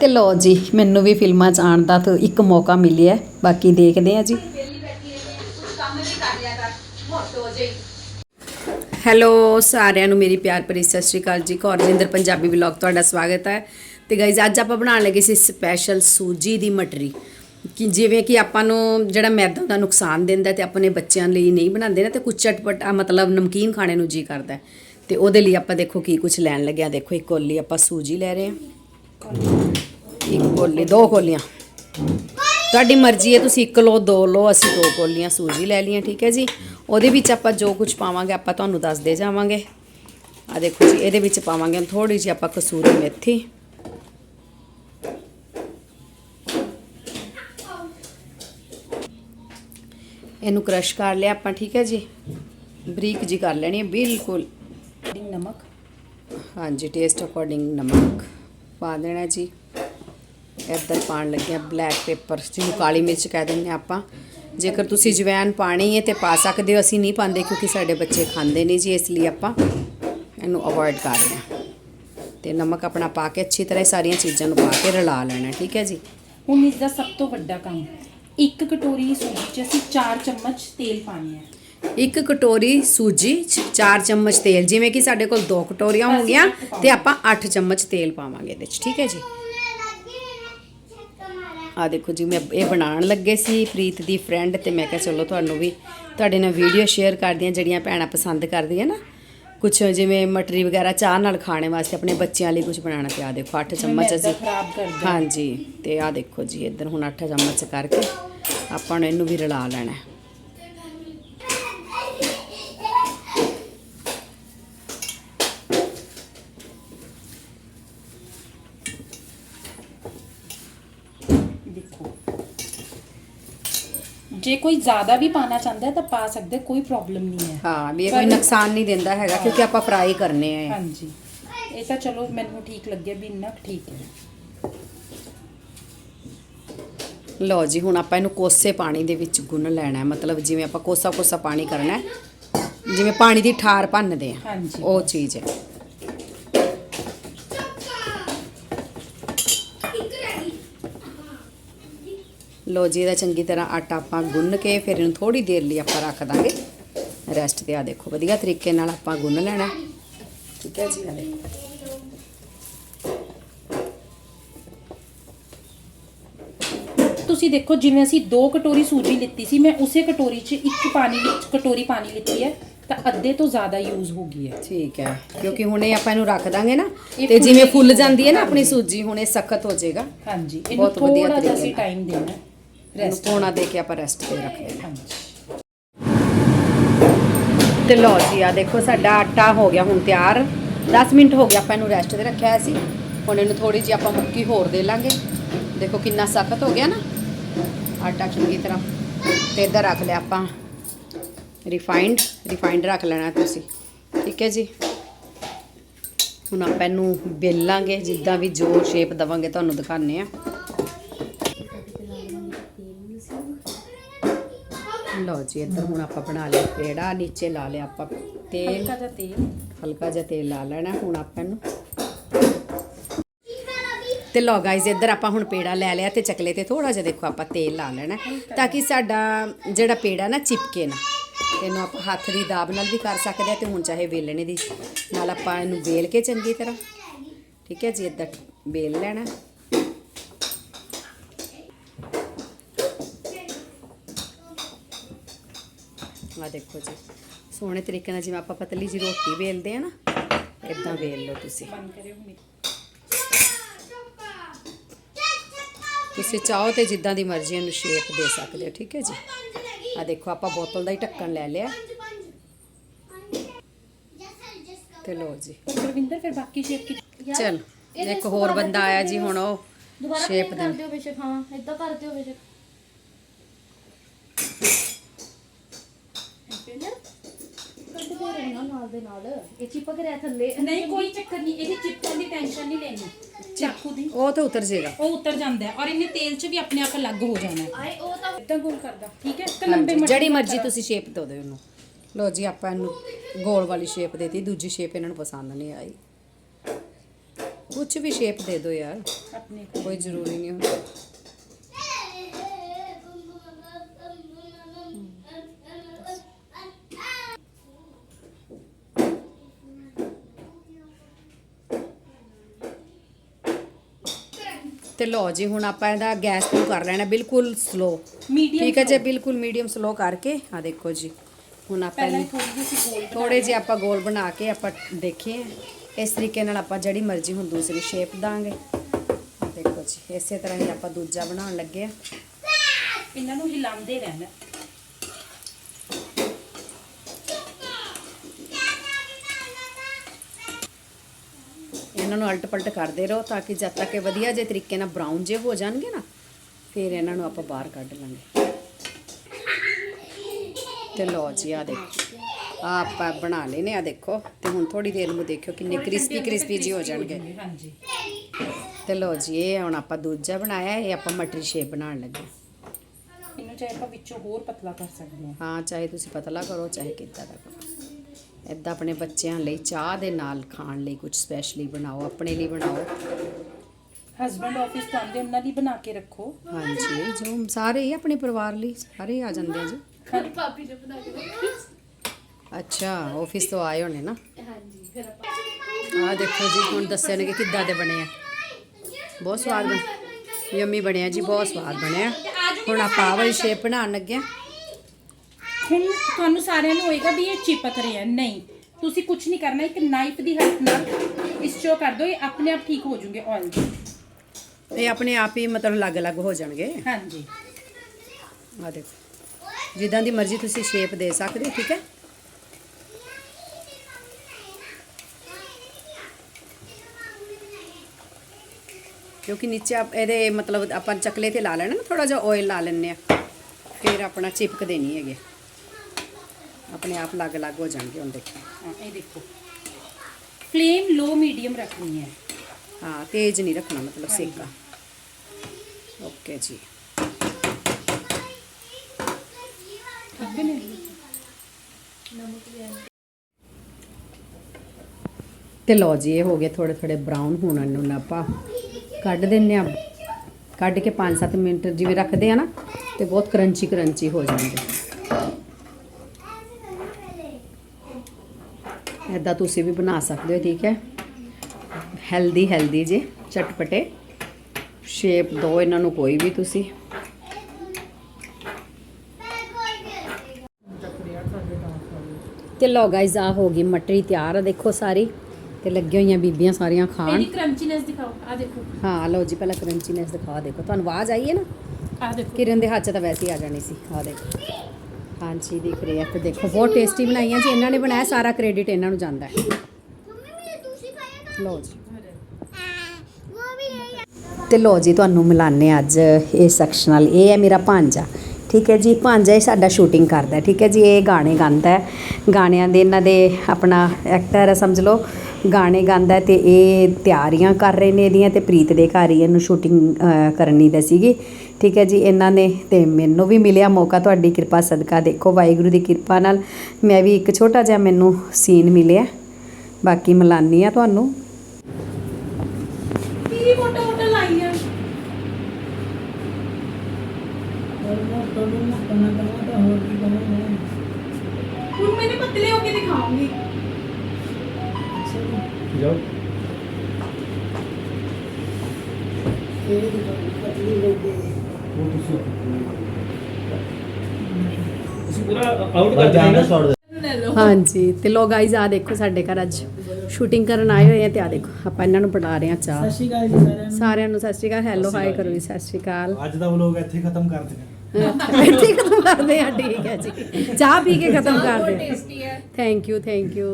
ਤੇ ਲੋ ਜੀ, ਮੈਨੂੰ ਵੀ ਫਿਲਮਾਂ 'ਚ ਆਉਣ ਦਾ ਤਾਂ ਇੱਕ ਮੌਕਾ ਮਿਲਿਆ। ਬਾਕੀ ਦੇਖਦੇ ਆ ਜੀ। ਹੈਲੋ, ਸਾਰਿਆਂ ਨੂੰ ਮੇਰੀ ਪਿਆਰ ਭਰੀ ਸਤਿ ਸ਼੍ਰੀ ਅਕਾਲ ਜੀ। ਕੌਰਜਿੰਦਰ ਪੰਜਾਬੀ ਵਲੌਗ ਤੁਹਾਡਾ ਸਵਾਗਤ ਹੈ। ਤੇ ਗਾਇਜ਼ ਅੱਜ ਆਪਾਂ ਬਣਾਉਣ ਲੱਗੇ ਸੀ ਸਪੈਸ਼ਲ ਸੂਜੀ ਦੀ ਮਟਰੀ। ਕਿ ਜਿਵੇਂ ਕਿ ਆਪਾਂ ਨੂੰ ਜਿਹੜਾ ਮੈਦਾ ਦਾ ਨੁਕਸਾਨ ਦਿੰਦਾ ਤੇ ਆਪਣੇ ਬੱਚਿਆਂ ਲਈ ਨਹੀਂ ਬਣਾਉਂਦੇ ਨਾ, ਤੇ ਕੁਝ ਚਟਪਟਾ ਮਤਲਬ ਨਮਕੀਨ ਖਾਣੇ ਨੂੰ ਜੀ ਕਰਦਾ ਹੈ। ਤੇ ਉਹਦੇ ਲਈ ਆਪਾਂ ਦੇਖੋ ਕੀ ਕੁਝ ਲੈਣ ਲੱਗਿਆ। ਦੇਖੋ ਇੱਕ ਕੋਲੀ ਆਪਾਂ ਸੂਜੀ ਲੈ ਰਹੇ ਹਾਂ। ਇੱਕ ਕੋਲੀ ਦੋ ਕੋਲੀਆਂ ਤੁਹਾਡੀ ਮਰਜ਼ੀ ਹੈ ਤੁਸੀਂ ਇੱਕ ਲਓ ਦੋ ਲਓ ਅਸੀਂ ਦੋ ਕੋਲੀਆਂ ਸੂਜੀ ਲੈ ਲਈਆਂ ਠੀਕ ਹੈ ਜੀ? ਉਹਦੇ ਵਿੱਚ ਆਪਾਂ ਜੋ ਕੁਝ ਪਾਵਾਂਗੇ ਆਪਾਂ ਤੁਹਾਨੂੰ ਦੱਸਦੇ ਜਾਵਾਂਗੇ। ਆ ਦੇਖੋ ਜੀ ਇਹਦੇ ਵਿੱਚ ਪਾਵਾਂਗੇ ਥੋੜੀ ਜਿਹੀ ਆਪਾਂ ਕਸੂਰੀ ਮੇਥੀ। ਇਹਨੂੰ ਕ੍ਰਸ਼ ਕਰ ਲਿਆ ਆਪਾਂ ਠੀਕ ਹੈ ਜੀ? ਬਰੀਕ ਜੀ ਕਰ ਲੈਣੀ ਹੈ ਬਿਲਕੁਲ। ਨਮਕ। ਹਾਂਜੀ ਟੇਸਟ ਅਕੋਰਡਿੰਗ ਨਮਕ ਪਾ ਦੇਣਾ ਜੀ। ਇੱਧਰ ਪਾਣ ਲੱਗਿਆ ਬਲੈਕ ਪੇਪਰ ਜਿਹਨੂੰ ਕਾਲੀ ਮਿਰਚ ਕਹਿ ਦਿੰਦੇ ਆਪਾਂ। ਜੇਕਰ ਤੁਸੀਂ ਜਵੈਨ ਪਾਣੀ ਹੈ ਤੇ ਪਾ ਸਕਦੇ ਹੋ ਅਸੀਂ ਨਹੀਂ ਪਾਉਂਦੇ ਕਿਉਂਕਿ ਸਾਡੇ ਬੱਚੇ ਖਾਂਦੇ ਨਹੀਂ ਜੀ ਇਸ ਲਈ ਆਪਾਂ ਇਹਨੂੰ ਅਵੋਇਡ ਕਰ ਰਹੇ ਹਾਂ। ਤੇ ਨਮਕ ਆਪਣਾ ਪਾ ਕੇ ਅੱਛੀ ਤਰ੍ਹਾਂ ਸਾਰੀਆਂ ਚੀਜ਼ਾਂ ਨੂੰ ਪਾ ਕੇ ਰਲਾ ਲੈਣਾ ਠੀਕ ਹੈ ਜੀ? ਹੁਣ ਇਸ ਦਾ ਸਭ ਤੋਂ ਵੱਡਾ ਕੰਮ ਇੱਕ ਕਟੋਰੀ ਸੂਜੀ 'ਚ ਅਸੀਂ 4 ਚਮਚ ਤੇਲ ਪਾਣੀ ਹੈ ਇੱਕ ਕਟੋਰੀ ਸੂਜੀ 'ਚ 4 ਚਮਚ ਤੇਲ ਜਿਵੇਂ ਕਿ ਸਾਡੇ ਕੋਲ ਦੋ ਕਟੋਰੀਆਂ ਹੋ ਗਈਆਂ ਤੇ ਆਪਾਂ 8 ਚਮਚ ਤੇਲ ਪਾਵਾਂਗੇ ਇਹਦੇ 'ਚ ਠੀਕ ਹੈ ਜੀ? ਆ ਦੇਖੋ ਜੀ ਮੈਂ ਇਹ ਬਣਾਉਣ ਲੱਗੇ ਸੀ ਪ੍ਰੀਤ ਦੀ ਫਰੈਂਡ ਤੇ ਮੈਂ ਕਿਹਾ ਚਲੋ ਤੁਹਾਨੂੰ ਵੀ ਤੁਹਾਡੇ ਨਾਲ ਵੀਡੀਓ ਸ਼ੇਅਰ ਕਰਦੀ ਹਾਂ ਜਿਹੜੀਆਂ ਭੈਣਾਂ ਪਸੰਦ ਕਰਦੀਆਂ ਨਾ। ਕੁਝ ਜਿਵੇਂ ਮਟਰੀ ਵਗੈਰਾ ਚਾਹ ਨਾਲ ਖਾਣੇ ਵਾਸਤੇ ਆਪਣੇ ਬੱਚਿਆਂ ਲਈ ਕੁਝ ਬਣਾਉਣਾ ਤੇ ਆ ਦੇਖੋ 8 ਚਮਚ ਅਸੀਂ ਖਰਾਬ। ਹਾਂਜੀ ਤੇ ਆ ਦੇਖੋ ਜੀ ਇੱਧਰ ਹੁਣ 8 ਚਮਚ ਕਰਕੇ ਆਪਾਂ ਨੂੰ ਇਹਨੂੰ ਵੀ ਰਲਾ ਲੈਣਾ ਜੇ ਕੋਈ ਜ਼ਿਆਦਾ ਵੀ ਪਾਣਾ ਚਾਹੁੰਦਾ ਹੈ ਤਾਂ ਪਾ ਸਕਦੇ ਕੋਈ ਪ੍ਰੋਬਲਮ ਨਹੀਂ ਹੈ। ਹਾਂ ਵੀ ਇਹ ਕੋਈ ਨੁਕਸਾਨ ਨਹੀਂ ਦਿੰਦਾ ਹੈਗਾ ਕਿਉਂਕਿ ਆਪਾਂ ਫਰਾਈ ਕਰਨੇ ਆ ਇਹ। ਹਾਂਜੀ। ਇਹ ਤਾਂ ਚਲੋ ਮੈਨੂੰ ਠੀਕ ਲੱਗਿਆ ਵੀ ਇੰਨਾ ਕੁ ਠੀਕ ਹੈ। ਲਓ ਜੀ ਹੁਣ ਆਪਾਂ ਇਹਨੂੰ ਕੋਸੇ ਪਾਣੀ ਦੇ ਵਿੱਚ ਗੁੰਨ ਲੈਣਾ ਹੈ। ਮਤਲਬ ਜਿਵੇਂ ਆਪਾਂ ਕੋਸਾ ਕੋਸਾ ਪਾਣੀ ਕਰਨਾ ਹੈ ਜਿਵੇਂ ਪਾਣੀ ਦੀ ਠਾਰ ਭੰਨਦੇ ਆ ਹਾਂਜੀ। ਉਹ ਚੀਜ਼ ਹੈ। ਲਓ ਜੀ ਇਹਦਾ ਚੰਗੀ ਤਰ੍ਹਾਂ ਆਟਾ ਆਪਾਂ ਗੁੰਨ ਕੇ ਫਿਰ ਇਹਨੂੰ ਥੋੜੀ ਦੇਰ ਲਈ ਆਪਾਂ ਰੱਖ ਦਾਂਗੇ ਰੈਸਟ ਤੇ ਆ ਦੇਖੋ ਵਧੀਆ ਤਰੀਕੇ ਨਾਲ ਆਪਾਂ ਗੁੰਨ ਲੈਣਾ। ਠੀਕ ਹੈ ਜੀ ਆ ਦੇਖੋ ਤੁਸੀਂ ਦੇਖੋ ਜਿਵੇਂ ਅਸੀਂ 2 ਕਟੋਰੀ ਸੂਜੀ ਲਿੱਤੀ ਸੀ ਮੈਂ ਉਸੇ ਕਟੋਰੀ 'ਚ ਇੱਕ ਪਾਣੀ ਵਿੱਚ ਕਟੋਰੀ ਪਾਣੀ ਲਿੱਤੀ ਹੈ ਤਾਂ ਅੱਧੇ ਤੋਂ ਜ਼ਿਆਦਾ ਯੂਜ਼ ਹੋ ਗਈ ਹੈ ਠੀਕ ਹੈ ਕਿਉਂਕਿ ਹੁਣ ਇਹ ਆਪਾਂ ਇਹਨੂੰ ਰੱਖ ਦਾਂਗੇ ਨਾ ਤੇ ਜਿਵੇਂ ਫੁੱਲ ਜਾਂਦੀ ਹੈ ਨਾ। ਆਪਣੀ ਸੂਜੀ ਹੁਣ ਇਹ ਸਖਤ ਹੋ ਜਾਏਗਾ ਹਾਂਜੀ ਇਹਨੂੰ ਬਹੁਤ ਵਧੀਆ ਥੋੜਾ ਜਿਹਾ ਅਸੀਂ। ਟਾਈਮ ਦੇਣਾ ਰੈਸਟ ਪੋਣਾ ਦੇ ਕੇ ਆਪਾਂ ਰੈਸਟ ਤੇ ਰੱਖ ਦੇਣਾ ਤੇ ਲਓ ਜੀ ਆ ਦੇਖੋ ਸਾਡਾ ਆਟਾ ਹੋ ਗਿਆ ਹੁਣ ਤਿਆਰ। 10 ਮਿੰਟ ਹੋ ਗਿਆ ਆਪਾਂ ਇਹਨੂੰ ਰੈਸਟ ਤੇ ਰੱਖਿਆ ਸੀ। ਹੁਣ ਇਹਨੂੰ ਥੋੜੀ ਜਿਹੀ ਆਪਾਂ ਮੁੱਕੀ ਹੋਰ ਦੇ ਲਾਂਗੇ। ਦੇਖੋ ਕਿੰਨਾ ਸਖਤ ਹੋ ਗਿਆ ਨਾ। ਆਟਾ ਚੰਗੀ ਤਰ੍ਹਾਂ ਤੇ ਇੱਧਰ ਰੱਖ ਲਿਆ ਆਪਾਂ। ਰਿਫਾਈਨਡ ਰਿਫਾਈਨਡ ਰੱਖ ਲੈਣਾ ਤੁਸੀਂ। ਠੀਕ ਹੈ ਜੀ। ਹੁਣ ਆਪਾਂ ਇਹਨੂੰ ਬੇਲਾਂਗੇ ਜਿੱਦਾਂ ਵੀ ਜੋ ਸ਼ੇਪ ਦਵਾਂਗੇ ਤੁਹਾਨੂੰ ਦਿਖਾਣੇ ਆ ਲਓ ਜੀ ਇੱਧਰ ਹੁਣ ਆਪਾਂ ਬਣਾ ਲਿਆ ਪੇੜਾ ਨੀਚੇ ਲਾ ਲਿਆ ਆਪਾਂ ਤੇਲ। ਹਲਕਾ ਜਿਹਾ ਤੇਲ। ਹਲਕਾ ਜਿਹਾ ਤੇਲ ਲਾ ਲੈਣਾ ਹੁਣ ਆਪਾਂ ਇਹਨੂੰ। ਤੇ ਲਓ ਗਾਇਜ਼ ਇੱਧਰ ਆਪਾਂ ਹੁਣ ਪੇੜਾ ਲੈ ਲਿਆ ਤੇ ਚਕਲੇ ਤੇ ਥੋੜਾ ਜਿਹਾ ਦੇਖੋ ਆਪਾਂ ਤੇਲ ਲਾ ਲੈਣਾ ਤਾਂ ਕਿ ਸਾਡਾ ਜਿਹੜਾ ਪੇੜਾ ਨਾ ਚਿਪਕੇ ਨਾ। ਇਹਨੂੰ ਆਪਾਂ ਹੱਥ ਦੀ ਦਾਬ ਨਾਲ ਵੀ ਕਰ ਸਕਦੇ ਆ ਤੇ ਹੁਣ ਚਾਹੇ ਵੇਲਣੇ ਦੀ ਨਾਲ ਆਪਾਂ ਇਹਨੂੰ ਵੇਲ ਕੇ ਚੰਗੀ ਤਰ੍ਹਾਂ। ਠੀਕ ਹੈ ਜੀ ਇੱਧਰ ਵੇਲ ਲੈਣਾ। ਆ ਦੇਖੋ ਜੀ ਸੋਹਣੇ ਤਰੀਕੇ ਨਾਲ ਜਿਵੇਂ ਆਪਾਂ ਪਤਲੀ ਜੀ ਰੋਟੀ ਵੇਲਦੇ ਆ ਨਾ ਇਦਾਂ ਵੇਲ ਲਓ ਤੁਸੀਂ। ਤੁਸੀਂ ਚਾਹੋ ਤੇ ਜਿੱਦਾਂ ਦੀ ਮਰਜ਼ੀ ਇਹਨੂੰ ਸ਼ੇਪ ਦੇ ਸਕਦੇ ਹੋ ਠੀਕ ਹੈ ਜੀ? ਆ ਦੇਖੋ ਆਪਾਂ ਬੋਤਲ ਦਾ ਹੀ ਢੱਕਣ ਲੈ ਲਿਆ। ਤੇ ਲਓ ਜੀ। ਗੁਰਵਿੰਦਰ ਫਿਰ ਬਾਕੀ ਸ਼ੇਪ ਕੀ? ਚਲ ਇੱਕ ਹੋਰ ਬੰਦਾ ਆਇਆ ਜੀ ਹੁਣ ਉਹ ਦੁਬਾਰਾ ਸ਼ੇਪ ਸ਼ੇਪ ਦੇ। ਕਰ ਦਿਓ ਬੇਸ਼ੱਕ? ਹਾਂ ਇਦਾਂ ਕਰ ਦਿਓ ਬੇਸ਼ੱਕ ਕੱਢ ਕੇ ਰਹਿਣਾ ਨਾਲ ਦੇ ਨਾਲ ਇਹ ਚਿਪਕ ਰਿਹਾ ਥੱਲੇ ਨਹੀਂ ਕੋਈ ਚੱਕਰ ਨਹੀਂ ਇਹਦੀ ਚਿਪਕਣ ਦੀ ਟੈਨਸ਼ਨ ਨਹੀਂ ਲੈਣੀ। ਚਾਕੂ ਦੀ। ਉਹ ਤਾਂ ਉਤਰ ਜਾਏਗਾ। ਉਹ ਉਤਰ ਜਾਂਦਾ ਹੈ ਔਰ ਇਹਨੇ ਤੇਲ 'ਚ ਵੀ ਆਪਣੇ ਆਪ ਅਲੱਗ ਹੋ ਜਾਣਾ ਹੈ। ਆਏ ਉਹ ਤਾਂ ਇਦਾਂ ਗੋਲ ਕਰਦਾ। ਠੀਕ ਹੈ? ਤਾਂ ਲੰਬੇ ਮੱਠੇ ਜਿਹੜੀ ਮਰਜ਼ੀ ਤੁਸੀਂ ਸ਼ੇਪ ਦੋ ਦਿਓ ਇਹਨੂੰ ਲਓ ਜੀ ਆਪਾਂ ਇਹਨੂੰ ਗੋਲ ਵਾਲੀ ਸ਼ੇਪ ਦੇਤੀ ਦੂਜੀ ਸ਼ੇਪ ਇਹਨਾਂ ਨੂੰ ਪਸੰਦ ਨਹੀਂ ਆਈ। ਕੁਝ ਵੀ ਸ਼ੇਪ ਦੇ ਦਿਓ ਯਾਰ। ਆਪਣੇ ਕੋਈ ਜ਼ਰੂਰੀ ਨਹੀਂ ਹੁੰਦਾ। ਤੇ ਲਓ ਜੀ ਹੁਣ ਆਪਾਂ ਇਹਦਾ ਗੈਸ ਨੂੰ ਕਰ ਲੈਣਾ ਬਿਲਕੁਲ ਸਲੋ ਮੀਡੀਅਮ ਠੀਕ ਹੈ ਜੀ ਬਿਲਕੁਲ ਮੀਡੀਅਮ ਸਲੋ ਕਰਕੇ ਆ ਦੇਖੋ ਜੀ ਹੁਣ ਆਪਾਂ ਪਹਿਲਾਂ ਇਹਨੂੰ ਥੋੜੀ ਜਿਹੀ ਸੀ ਗੋਲ ਥੋੜੇ ਜਿਹੇ ਆਪਾਂ ਗੋਲ ਬਣਾ ਕੇ ਆਪਾਂ ਦੇਖੀਏ ਇਸ ਤਰੀਕੇ ਨਾਲ ਆਪਾਂ ਜਿਹੜੀ ਮਰਜ਼ੀ ਹੁਣ ਦੂਸਰੀ ਸ਼ੇਪ ਦਾਂਗੇ। ਦੇਖੋ ਜੀ ਇਸੇ ਤਰ੍ਹਾਂ ਹੀ ਆਪਾਂ ਦੂਜਾ ਬਣਾਉਣ ਲੱਗੇ ਆ। ਇਹਨਾਂ ਨੂੰ ਹਿਲਾਉਂਦੇ ਰਹਿਣਾ। ਇਹਨਾਂ ਨੂੰ ਅਲਟ ਪਲਟ ਕਰਦੇ ਰਹੋ ਤਾਂ ਕਿ ਜਦ ਤੱਕ ਇਹ ਵਧੀਆ ਜੇ ਤਰੀਕੇ ਨਾਲ ਬਰਾਊਨ ਜੇ ਹੋ ਜਾਣਗੇ ਨਾ ਫਿਰ ਇਹਨਾਂ ਨੂੰ ਆਪਾਂ ਬਾਹਰ ਕੱਢ ਲਾਂਗੇ। ਤੇ ਲਓ ਜੀ ਆ ਦੇਖੋ। ਆ ਆਪਾਂ ਬਣਾ ਲਏ ਨੇ ਆ ਦੇਖੋ। ਤੇ ਹੁਣ ਥੋੜੀ ਦੇਰ ਨੂੰ ਦੇਖਿਓ ਕਿੰਨੇ ਕ੍ਰਿਸਪੀ ਕ੍ਰਿਸਪੀ ਜੀ ਹੋ ਜਾਣਗੇ। ਤੇ ਲਓ ਜੀ ਇਹ ਹੁਣ ਆਪਾਂ ਦੂਜਾ ਬਣਾਇਆ ਇਹ ਆਪਾਂ ਮਟਰੀ ਸ਼ੇਪ ਬਣਾਉਣ ਲੱਗੇ। ਇਹਨੂੰ ਚਾਹੇ ਆਪਾਂ ਵਿੱਚੋਂ ਹੋਰ ਪਤਲਾ ਕਰ ਸਕਦੇ ਹਾਂ। ਹਾਂ ਚਾਹੇ ਤੁਸੀਂ ਪਤਲਾ ਕਰੋ ਚਾਹੇ ਕਿੱਦਾਂ ਦਾ ਕਰੋ। ਇਦਾਂ ਆਪਣੇ ਬੱਚਿਆਂ ਲਈ ਚਾਹ ਦੇ ਨਾਲ ਖਾਣ ਲਈ ਕੁਝ ਸਪੈਸ਼ਲੀ ਬਣਾਓ ਆਪਣੇ ਲਈ ਬਣਾਓ। ਹਸਬੰਡ ਆਫਿਸ ਤੋਂ ਆਉਂਦੇ ਉਹਨਾਂ ਲਈ ਬਣਾ ਕੇ ਰੱਖੋ। ਹਾਂਜੀ ਜੋ ਸਾਰੇ ਹੀ ਆਪਣੇ ਪਰਿਵਾਰ ਲਈ ਸਾਰੇ ਹੀ ਆ ਜਾਂਦੇ ਆ ਜੀ। ਭਾਬੀ ਨੇ ਬਣਾ ਕੇ ਅੱਛਾ ਆਫਿਸ ਤੋਂ ਆਏ ਹੋਣੇ ਨਾ? ਹਾਂਜੀ ਫਿਰ ਆਪਾਂ ਆਹ ਦੇਖੋ ਜੀ ਹੁਣ ਦੱਸਣਗੇ ਕਿੱਦਾਂ ਦੇ ਬਣੇ ਆ। ਬਹੁਤ ਸਵਾਦ ਬਣੇ ਯੰਮੀ ਬਣਿਆ ਜੀ ਬਹੁਤ ਸਵਾਦ ਬਣਿਆ। ਹੁਣ ਆਪਾਂ ਆਹ ਵਾਲੀ ਸ਼ੇਪ ਬਣਾਉਣ ਲੱਗੇ ਆ। ਹੁਣ ਤੁਹਾਨੂੰ ਸਾਰਿਆਂ ਨੂੰ ਹੋਏਗਾ ਵੀ ਇਹ ਚਿਪਕ ਰਿਹਾ ਨਹੀਂ ਤੁਸੀਂ ਕੁਝ ਨਹੀਂ ਕਰਨਾ ਇੱਕ ਨਾਈਫ ਦੀ ਹੈਲਪ ਨਾਲ ਇਸ ਚੋ ਕਰ ਦਿਓ ਇਹ ਆਪਣੇ ਆਪ ਠੀਕ ਹੋ ਜਾਣਗੇ ਆਇਲ ਇਹ ਆਪਣੇ ਆਪ ਹੀ ਮਤਲਬ ਅਲੱਗ-ਅਲੱਗ ਹੋ ਜਾਣਗੇ। ਹਾਂਜੀ। ਆ ਦੇਖੋ। ਜਿੱਦਾਂ ਦੀ ਮਰਜ਼ੀ ਤੁਸੀਂ ਸ਼ੇਪ ਦੇ ਸਕਦੇ ਹੋ ਠੀਕ ਹੈ? ਕਿਉਂਕਿ ਨੀਚੇ ਇਹਦੇ ਮਤਲਬ ਆਪਾਂ ਚੱਕਲੇ ਤੇ ਲਾ ਲੈਣਾ ਨਾ ਥੋੜਾ ਜਿਹਾ ਆਇਲ ਲਾ ਲੈਣੇ ਆ ਫਿਰ ਆਪਣਾ ਚਿਪਕਦੇ ਨਹੀਂ ਹੈਗੇ। ਆਪਣੇ ਆਪ ਅਲੱਗ-ਅਲੱਗ ਹੋ ਜਾਣਗੇ ਹੁਣ ਦੇਖੋ। ਇਹ ਦੇਖੋ। ਫਲੇਮ ਲੋ ਮੀਡੀਅਮ ਰੱਖਣੀ ਹੈ। ਹਾਂ ਤੇਜ਼ ਨਹੀਂ ਰੱਖਣਾ ਮਤਲਬ ਸੇਕਾ। ਓਕੇ ਜੀ। ਤੇ ਲਓ ਜੀ ਇਹ ਹੋ ਗਏ ਥੋੜੇ ਥੋੜੇ ਬਰਾਊਨ ਹੋਣ ਨੂੰ ਨਾ ਆਪਾਂ ਕੱਢ ਦਿੰਨੇ ਆ ਕੱਢ ਕੇ 5-7 ਮਿੰਟ ਜਿਵੇਂ ਰੱਖਦੇ ਆ ਨਾ ਤੇ ਬਹੁਤ ਕਰੰਚੀ ਕਰੰਚੀ ਹੋ ਜਾਂਦੇ। ਐਦਾਂ ਤੁਸੀਂ ਵੀ ਬਣਾ ਸਕਦੇ ਹੋ ਠੀਕ ਹੈ? ਹੈਲਦੀ ਹੈਲਦੀ ਜੇ ਚਟਪਟੇ। ਸ਼ੇਪ ਦਿਓ ਇਹਨਾਂ ਨੂੰ ਕੋਈ ਵੀ ਤੁਸੀਂ। ਤੇ ਲਓ ਗਾਇਜ਼ ਆ ਹੋ ਗਈ ਮਟਰੀ ਤਿਆਰ ਆ ਦੇਖੋ ਸਾਰੀ। ਤੇ ਲੱਗੀਆਂ ਹੋਈਆਂ ਬੀਬੀਆਂ ਸਾਰੀਆਂ ਖਾਣ। ਇਹਦੀ ਕਰੰਚੀਨੈਸ ਦਿਖਾਓ ਆ ਦੇਖੋ। ਹਾਂ ਲਓ ਜੀ ਪਹਿਲਾਂ ਕਰੰਚੀਨੈਸ ਦਿਖਾ ਦੇਖੋ। ਤੁਹਾਨੂੰ ਆਵਾਜ਼ ਆਈ ਹੈ ਨਾ? ਆ ਦੇਖੋ। ਕਿਰਨ ਦੇ ਹੱਥ 'ਚ ਤਾਂ ਵੈਸੇ ਹੀ ਆ ਜਾਣੀ ਸੀ ਆ ਦੇਖੋ। ਹਾਂਜੀ ਦਿਖ ਰਹੀ ਹੈ ਤੇ ਦੇਖੋ, ਬਹੁਤ ਟੇਸਟੀ ਬਣਾਈਆਂ ਜੀ। ਇਹਨਾਂ ਨੇ ਬਣਾਇਆ, ਸਾਰਾ ਕ੍ਰੈਡਿਟ ਇਹਨਾਂ ਨੂੰ ਜਾਂਦਾ ਹੈ। ਲਓ ਜੀ। ਤੇ ਲੋ ਜੀ, ਤੁਹਾਨੂੰ ਮਿਲਾਨੇ ਅੱਜ ਇਹ ਸੈਕਸ਼ਨ ਨਾਲ ਇਹ ਹੈ ਮੇਰਾ ਭਾਂਜਾ। ਠੀਕ ਹੈ ਜੀ ਭਾਂਜਾ ਇਹ ਸਾਡਾ ਸ਼ੂਟਿੰਗ ਕਰਦਾ ਠੀਕ ਹੈ ਜੀ, ਇਹ ਗਾਣੇ ਗਾਉਂਦਾ ਹੈ। ਗਾਣਿਆਂ ਦੇ ਇਹਨਾਂ ਦੇ ਆਪਣਾ ਐਕਟਰ ਹੈ, ਸਮਝ ਲਓ। ਗਾਣੇ ਗਾਉਂਦਾ ਹੈ ਤੇ ਇਹ ਤਿਆਰੀਆਂ ਕਰ ਰਹੇ ਨੇ ਇਹਦੀਆਂ ਤੇ ਪ੍ਰੀਤ ਦੇ ਘਰ ਹੀ ਇਹਨੂੰ ਸ਼ੂਟਿੰਗ ਕਰਨੀ ਦਾ ਸੀਗੀ। ਠੀਕ ਹੈ ਜੀ, ਇਹਨਾਂ ਨੇ ਤੇ ਮੈਨੂੰ ਵੀ ਮਿਲਿਆ ਮੌਕਾ, ਤੁਹਾਡੀ ਕਿਰਪਾ ਸਦਕਾ ਦੇਖੋ, ਵਾਹਿਗੁਰੂ ਦੀ ਕਿਰਪਾ ਨਾਲ ਮੈਂ ਵੀ ਇੱਕ ਛੋਟਾ ਜਿਹਾ ਮੈਨੂੰ ਸੀਨ ਮਿਲਿਆ। ਬਾਕੀ ਮਿਲਾਨੀ ਆ ਤੁਹਾਨੂੰ ਕੀ ਮੋਟਾ ਮੋਟਾ ਲਾਈਆਂ ਹੁਣ ਮੈंने ਪਤਲੇ ਹੋ ਕੇ ਦਿਖਾਉਂਗੀ। ਜਾਓ। ਤੁਸੀਂ ਪੂਰਾ ਆਊਟ ਕਰ ਦੇਣਾ ਸ਼ਾਟ ਹਾਂਜੀ ਤੇ ਲੋ ਗਾਈਜ਼ ਆ ਦੇਖੋ ਸਾਡੇ ਘਰ ਅੱਜ ਸ਼ੂਟਿੰਗ ਕਰਨ ਆਏ ਹੋਏ ਆ ਤੇ ਆ ਦੇਖੋ ਆਪਾਂ ਇਹਨਾਂ ਨੂੰ ਬਣਾ ਰਹੇ ਆ ਚਾਹ। ਸਤਿ ਸ਼੍ਰੀ ਅਕਾਲ ਜੀ ਸਾਰਿਆਂ ਨੂੰ। ਸਾਰਿਆਂ ਨੂੰ ਸਤਿ ਸ਼੍ਰੀ ਅਕਾਲ ਹੈਲੋ ਹਾਈ ਕਰੋ ਜੀ ਸਤਿ ਸ਼੍ਰੀ ਅਕਾਲ। ਅੱਜ ਦਾ ਵਲੋਗ ਇੱਥੇ ਖਤਮ ਕਰਦੇ ਹਾਂ। ਹੀ ਖਤਮ ਕਰਦੇ ਆ ਠੀਕ ਹੈ ਜੀ। ਚਾਹ ਪੀ ਕੇ ਖਤਮ ਕਰਦੇ ਆ ਟੇਸਟੀ ਹੈ। ਥੈਂਕ ਯੂ ਥੈਂਕ ਯੂ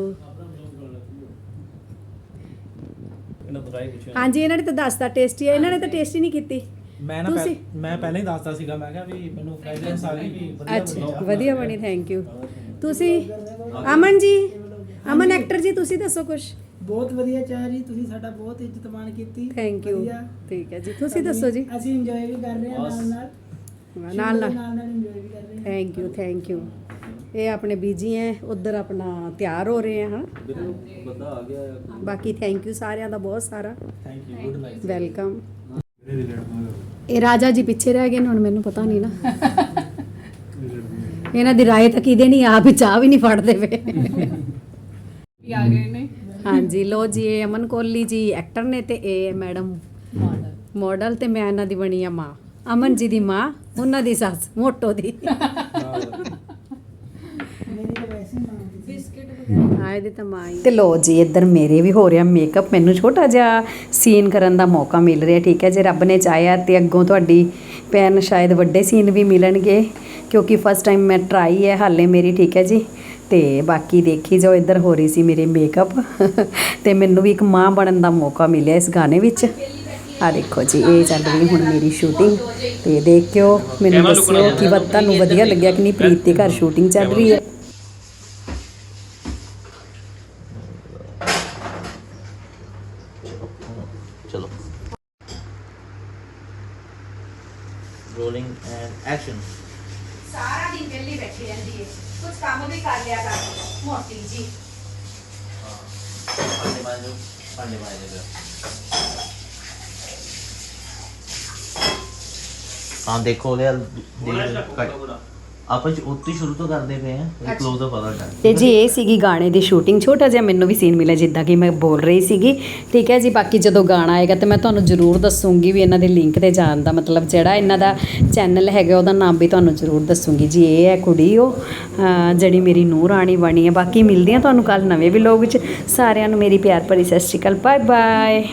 ਇਹਨਾਂ ਤੋਂ ਰਾਈ ਪੁੱਛਿਆ ਹਾਂਜੀ ਇਹਨਾਂ ਨੇ ਤਾਂ ਦੱਸਤਾ ਟੇਸਟੀ ਹੈ। ਇਹਨਾਂ ਨੇ ਤਾਂ ਟੇਸਟੀ ਨਹੀਂ ਕੀਤੀ। ਮੈਂ ਨਾ ਪਹਿ- ਤੁਸੀਂ? ਮੈਂ ਪਹਿਲਾਂ ਹੀ ਦੱਸਦਾ ਸੀਗਾ ਮੈਂ ਕਿਹਾ ਵੀ ਮੈਨੂੰ ਫ੍ਰੈਗਰੈਂਸ ਆ ਗਈ ਵੀ ਵਧੀਆ ਅੱਛਾ ਬਣੀ ਵਧੀਆ ਬਣੀ ਥੈਂਕ ਯੂ ਤੁਸੀਂ? ਅਮਨ ਜੀ? ਅਮਨ ਐਕਟਰ ਜੀ ਤੁਸੀਂ ਦੱਸੋ ਕੁਝ ਬਹੁਤ ਵਧੀਆ ਚਾਹ ਜੀ ਤੁਸੀਂ ਸਾਡਾ ਬਹੁਤ ਇੱਜ਼ਤ ਮਾਣ ਕੀਤੀ। ਥੈਂਕ ਯੂ ਵਧੀਆ। ਠੀਕ ਹੈ ਜੀ। ਤੁਸੀਂ ਦੱਸੋ ਜੀ। ਅਸੀਂ ਇੰਜੋਏ ਵੀ ਕਰ ਰਹੇ ਹਾਂ ਨਾਲ ਨਾਲ ਨਾਲ ਨਾਲ। ਨਾਲ ਨਾਲ ਇੰਜੋਏ ਵੀ ਕਰ ਰਹੇ ਹਾਂ। ਥੈਂਕ ਯੂ ਥੈਂਕ ਯੂ ਇਹ ਆਪਣੇ ਬੀਜੀ ਹੈ ਉਧਰ ਆਪਣਾ ਤਿਆਰ ਹੋ ਰਹੇ ਆ ਹਨ ਬੰਦਾ ਆ ਗਿਆ ਬਾਕੀ ਥੈਂਕ ਯੂ ਸਾਰਿਆਂ ਦਾ ਬਹੁਤ ਸਾਰਾ। Thank you good night welcome ਇਹ ਰਾਜਾ ਜੀ ਪਿੱਛੇ ਰਹਿ ਗਏ ਨੇ ਹੁਣ ਮੈਨੂੰ ਪਤਾ ਨਹੀਂ ਨਾ। ਇਹਨਾਂ ਦੀ ਰਾਏ ਤਾਂ ਕਿਹਦੇ ਨਹੀਂ ਆਪ ਹੀ ਚਾਹ ਵੀ ਨਹੀਂ ਫੜਦੇ ਵੇ ਆ ਗਏ ਨੇ। ਹਾਂਜੀ ਲੋ ਜੀ ਇਹ ਅਮਨ ਕੋਹਲੀ ਜੀ ਐਕਟਰ ਨੇ ਤੇ ਇਹ ਮੈਡਮ। ਮਾਡਲ ਤੇ ਮੈਂ ਇਹਨਾਂ ਦੀ ਬਣੀ ਆ ਮਾਂ। ਅਮਨ ਜੀ ਦੀ ਮਾਂ ਉਹਨਾਂ ਦੀ ਸੱਸ ਮੋਟੋ ਦੀ। ਆਏ ਦੇ ਤਾਂ ਮਾਂ ਹੀ ਤੇ ਲੋ ਜੀ ਇੱਧਰ ਮੇਰੇ ਵੀ ਹੋ ਰਿਹਾ ਮੇਕਅਪ ਮੈਨੂੰ ਛੋਟਾ ਜਿਹਾ ਸੀਨ ਕਰਨ ਦਾ ਮੌਕਾ ਮਿਲ ਰਿਹਾ ਠੀਕ ਹੈ? ਜੇ ਰੱਬ ਨੇ ਚਾਹਿਆ ਤੇ ਅੱਗੋਂ ਤੁਹਾਡੀ ਭੈਣ ਸ਼ਾਇਦ ਵੱਡੇ ਸੀਨ ਵੀ ਮਿਲਣਗੇ ਕਿਉਂਕਿ ਫਸਟ ਟਾਈਮ ਮੈਂ ਟਰਾਈ ਹੈ ਹਾਲੇ ਮੇਰੀ ਠੀਕ ਹੈ ਜੀ? ਤੇ ਬਾਕੀ ਦੇਖੀ ਜਾਓ ਇੱਧਰ ਹੋ ਰਹੀ ਸੀ ਮੇਰੇ ਮੇਕਅਪ ਤੇ ਮੈਨੂੰ ਵੀ ਇੱਕ ਮਾਂ ਬਣਨ ਦਾ ਮੌਕਾ ਮਿਲਿਆ ਇਸ ਗਾਣੇ ਵਿੱਚ। ਆ ਦੇਖੋ ਜੀ ਇਹ ਚੱਲ ਰਹੀ ਹੁਣ ਮੇਰੀ ਸ਼ੂਟਿੰਗ ਤੇ ਦੇਖਿਓ ਮੈਨੂੰ ਦੱਸਿਓ ਕਿ ਤੁਹਾਨੂੰ ਵਧੀਆ ਲੱਗਿਆ ਕਿ ਨਹੀਂ? ਪ੍ਰੀਤ ਦੇ ਘਰ ਸ਼ੂਟਿੰਗ ਚੱਲ ਰਹੀ ਹੈ। ਚਲੋ। ਰੋਲਿੰਗ ਐਂਡ ਐਕਸ਼ਨ ਸਾਰਾ ਦਿਨ ਵਿਹਲੀ ਬੈਠੀ ਰਹਿੰਦੀ ਹੈ ਕੁਝ ਕੰਮ ਵੀ ਕਰ ਲਿਆ ਕਰ। ਮੋਟੀ ਜੀ। ਭਾਂਡੇ ਮਾਂਜੋ ਭਾਂਡੇ ਮਾਂਜੋ। ਹਾਂ ਦੇਖੋ ਉਹਦੇ ਵੱਲ ਦੇਖ ਕੱਟ ਆਪਾਂ ਉੱਤੇ ਸ਼ੁਰੂ ਤੋਂ ਕਰਦੇ ਪਏ ਆ ਕਲੋਜ਼ ਅਪ ਆਦਾ ਟਾਈਮ ਤੇ ਜੀ ਇਹ ਸੀਗੀ ਗਾਣੇ ਦੀ ਸ਼ੂਟਿੰਗ ਛੋਟਾ ਜਿਹਾ ਮੈਨੂੰ ਵੀ ਸੀਨ ਮਿਲਿਆ ਜਿੱਦਾਂ ਕਿ ਮੈਂ ਬੋਲ ਰਹੀ ਸੀਗੀ। ਠੀਕ ਹੈ ਜੀ ਬਾਕੀ ਜਦੋਂ ਗਾਣਾ ਆਏਗਾ ਤੇ ਮੈਂ ਤੁਹਾਨੂੰ ਜ਼ਰੂਰ ਦੱਸੂਗੀ ਵੀ ਇਹਨਾਂ ਦੇ ਲਿੰਕ ਤੇ ਜਾਣ ਦਾ ਮਤਲਬ ਜਿਹੜਾ ਇਹਨਾਂ ਦਾ ਚੈਨਲ ਹੈਗਾ ਉਹਦਾ ਨਾਮ ਵੀ ਤੁਹਾਨੂੰ ਜ਼ਰੂਰ ਦੱਸੂਗੀ। ਜੀ ਇਹ ਹੈ ਕੁੜੀ ਉਹ ਜਿਹੜੀ ਮੇਰੀ ਨੂੰਹ ਰਾਣੀ ਬਣੀ ਹੈ। ਬਾਕੀ ਮਿਲਦੀ ਆ ਤੁਹਾਨੂੰ ਕੱਲ ਨਵੇਂ ਵਲੋਗ ਵਿੱਚ ਸਾਰਿਆਂ ਨੂੰ ਮੇਰੀ ਪਿਆਰ ਭਰੀ ਸਤਿ ਸ਼੍ਰੀ ਅਕਾਲ। Bye bye